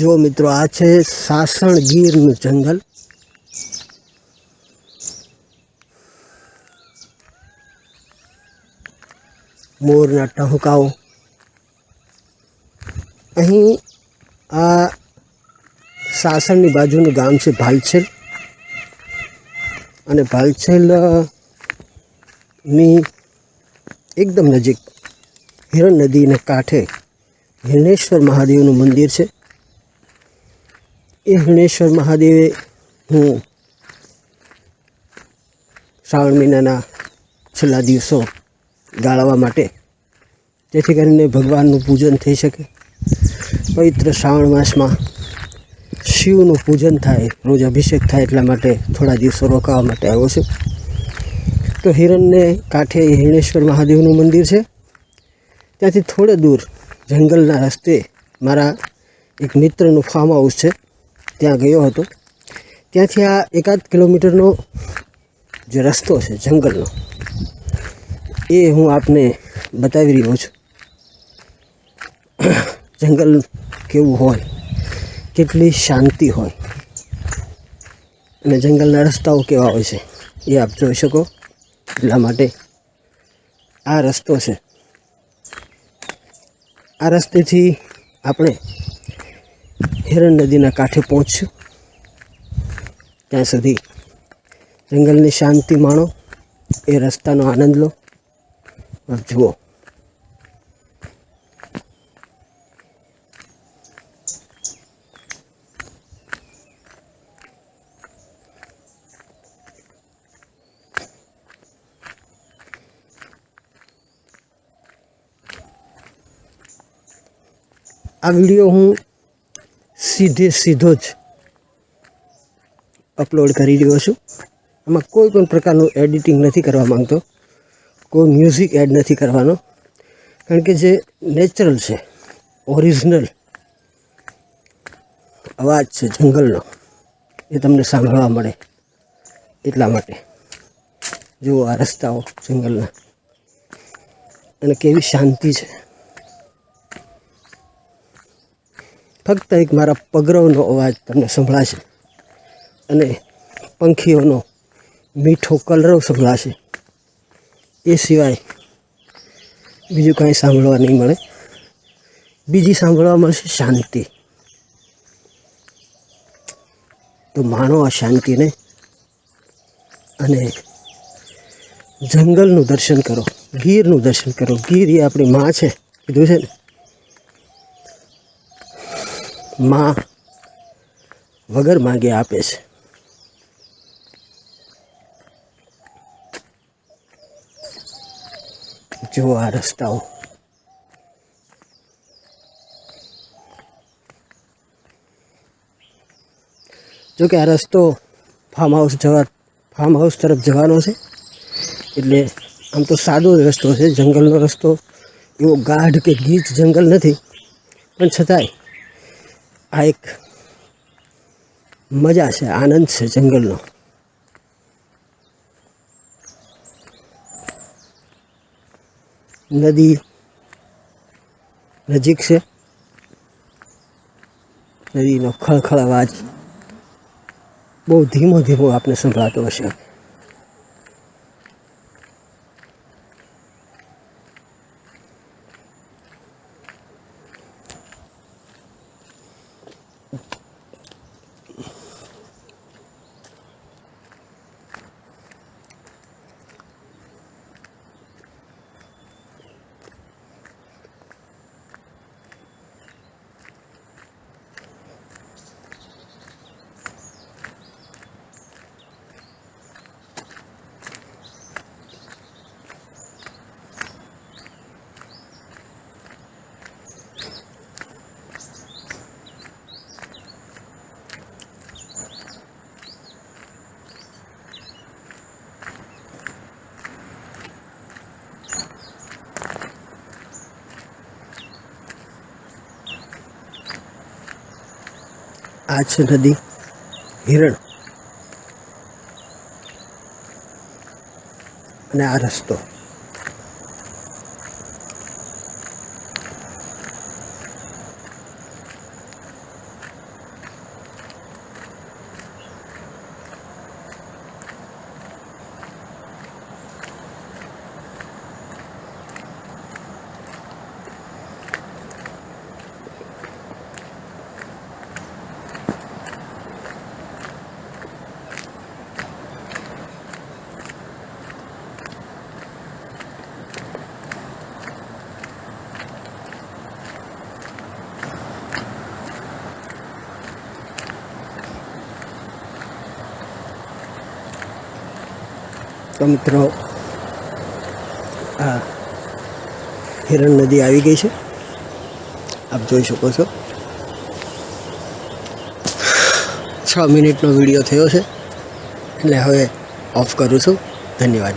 જો મિત્રો આ છે સાસણ ગીરનું જંગલ. મોરના ટહુકાઓ. અહીં આ સાસણની બાજુનું ગામ છે ભાલછેલ. અને ભાલછેલની એકદમ નજીક હિરણ નદીના કાંઠે હિરણેશ્વર મહાદેવનું મંદિર છે. એ હિરણેશ્વર મહાદેવે હું શ્રાવણ મહિનાના છેલ્લા દિવસો ગાળવા માટે, જેથી કરીને ભગવાનનું પૂજન થઈ શકે. પવિત્ર શ્રાવણ માસમાં શિવનું પૂજન થાય, રોજ અભિષેક થાય એટલા માટે થોડા દિવસો રોકાવા માટે આવ્યો છું. તો હિરણને કાંઠે હિરણેશ્વર મહાદેવનું મંદિર છે. ત્યાંથી થોડે દૂર જંગલના રસ્તે મારા એક મિત્રનું ફાર્મ હાઉસ છે. ત્યાં ગયો હતો. ત્યાંથી આ એકાદ કિલોમીટરનો જે રસ્તો છે, જંગલનો, એ હું આપને બતાવી રહ્યો છું. જંગલ કેવું હોય, કેટલી શાંતિ હોય, અને જંગલના રસ્તાઓ કેવા હોય છે, એ આપ જોઈ શકો. એટલા માટે આ રસ્તો છે. આ રસ્તેથી આપણે હિરણ નદીના કાંઠે પહોંચશું ત્યાં સુધી જંગલની શાંતિ માણો, એ રસ્તાનો આનંદ લો. જુઓ. આ વીડિયો હું સીધે સીધો જ અપલોડ કરી રહ્યો છું. આમાં કોઈ પણ પ્રકારનું એડિટિંગ નથી કરવા માંગતો. કોઈ મ્યુઝિક એડ નથી કરવાનો. કારણ કે જે નેચરલ છે ઓરિજિનલ અવાજ છે, જંગલનો, એ તમને સાંભળવા મળે એટલા માટે. જુઓ આ રસ્તાઓ જંગલના. અને કેવી શાંતિ છે. ફક્ત એક મારા પગરવનો અવાજ તમને સંભળાશે અને પંખીઓનો મીઠો કલરવ સંભળાશે. એ સિવાય બીજું કાંઈ સાંભળવા નહીં મળે. બીજી સાંભળવા મળશે શાંતિ. તો માણો આ શાંતિને અને જંગલનું દર્શન કરો, ગીરનું દર્શન કરો. ગીર એ આપણી માં છે, કીધું છે ને? માં વગર માંગે આપે છે જુઓ આ રસ્તાઓ જો કે આ રસ્તો ફાર્મ હાઉસ જવા ફાર્મ હાઉસ તરફ જવાનો છે એટલે આમ તો સાદો જ રસ્તો છે જંગલનો રસ્તો એવો ગાઢ કે ગીચ જંગલ નથી પણ છતાંય આ એક મજા છે, આનંદ છે જંગલનો. નદી નજીક છે. નદીનો ખળખળ અવાજ બહુ ધીમો ધીમો આપને સંભળાતો હશે. આ છે નદી હિરણ. અને આ રસ્તો. તો મિત્રો, આ હિરણ નદી આવી ગઈ છે. આપ જોઈ શકો છો. છ મિનિટનો વીડિયો થયો છે. એટલે હવે ઓફ કરું છું. ધન્યવાદ.